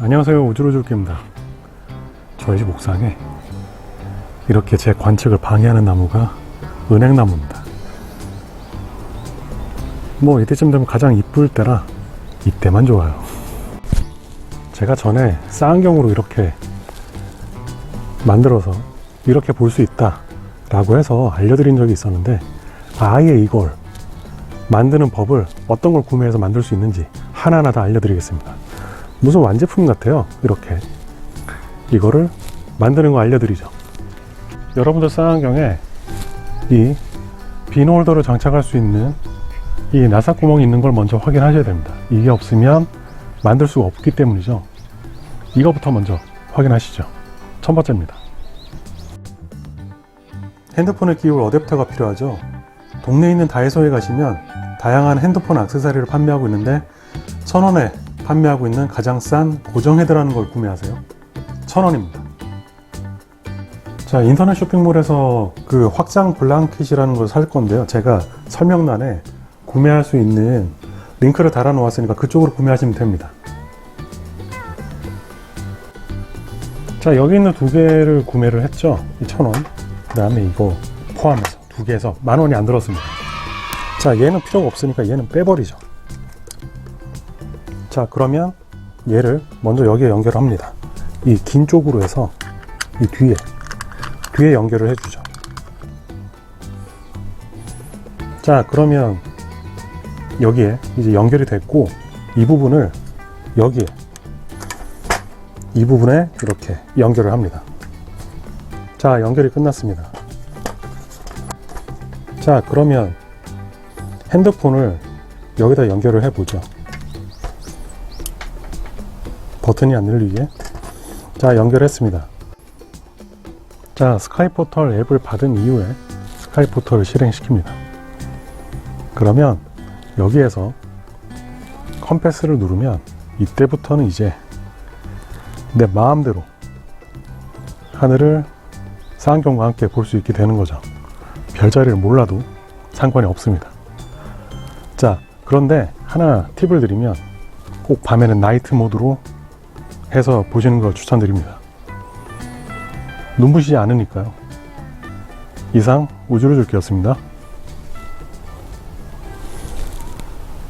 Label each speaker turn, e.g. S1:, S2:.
S1: 안녕하세요. 우주로줄기입니다. 저희 집 옥상에 이렇게 제 관측을 방해하는 나무가 은행나무입니다. 뭐 이때쯤 되면 가장 이쁠 때라 이때만 좋아요. 제가 전에 쌍안경으로 이렇게 만들어서 이렇게 볼 수 있다 라고 해서 알려드린 적이 있었는데 아예 이걸 만드는 법을 어떤 걸 구매해서 만들 수 있는지 하나하나 다 알려드리겠습니다 무슨 완제품 같아요. 이렇게. 이거를 만드는 거 알려드리죠. 여러분들 쌍안경에 이 빈홀더를 장착할 수 있는 이 나사 구멍이 있는 걸 먼저 확인하셔야 됩니다. 이게 없으면 만들 수가 없기 때문이죠. 이거부터 먼저 확인하시죠. 첫 번째입니다. 핸드폰에 끼울 어댑터가 필요하죠. 동네에 있는 다이소에 가시면 다양한 핸드폰 액세서리를 판매하고 있는데 천 원에 판매하고 있는 가장 싼 고정 헤드라는 걸 구매하세요. 천 원입니다. 자 인터넷 쇼핑몰에서 그 확장 블랑킷이라는 걸 살 건데요. 제가 설명란에 구매할 수 있는 링크를 달아 놓았으니까 그쪽으로 구매하시면 됩니다. 자 여기 있는 두 개를 구매를 했죠. 이 천 원. 그 다음에 이거 포함해서 두 개에서 만 원이 안 들었습니다. 자 얘는 필요가 없으니까 얘는 빼버리죠. 자 그러면 얘를 먼저 여기에 연결합니다. 이 긴 쪽으로 해서 이 뒤에 뒤에 연결을 해주죠. 자 그러면 여기에 이제 연결이 됐고 이 부분을 여기에 이 부분에 이렇게 연결을 합니다. 자 연결이 끝났습니다. 자 그러면 핸드폰을 여기다 연결을 해 보죠 버튼이 안 눌리게. 자 연결했습니다. 자 스카이포털 앱을 받은 이후에 스카이포털을 실행시킵니다. 그러면 여기에서 컴패스를 누르면 이때부터는 이제 내 마음대로 하늘을 쌍안경과 함께 볼 수 있게 되는 거죠. 별자리를 몰라도 상관이 없습니다. 자 그런데 하나 팁을 드리면 꼭 밤에는 나이트 모드로 해서 보시는 걸 추천드립니다. 눈부시지 않으니까요. 이상 우주로 줄기였습니다.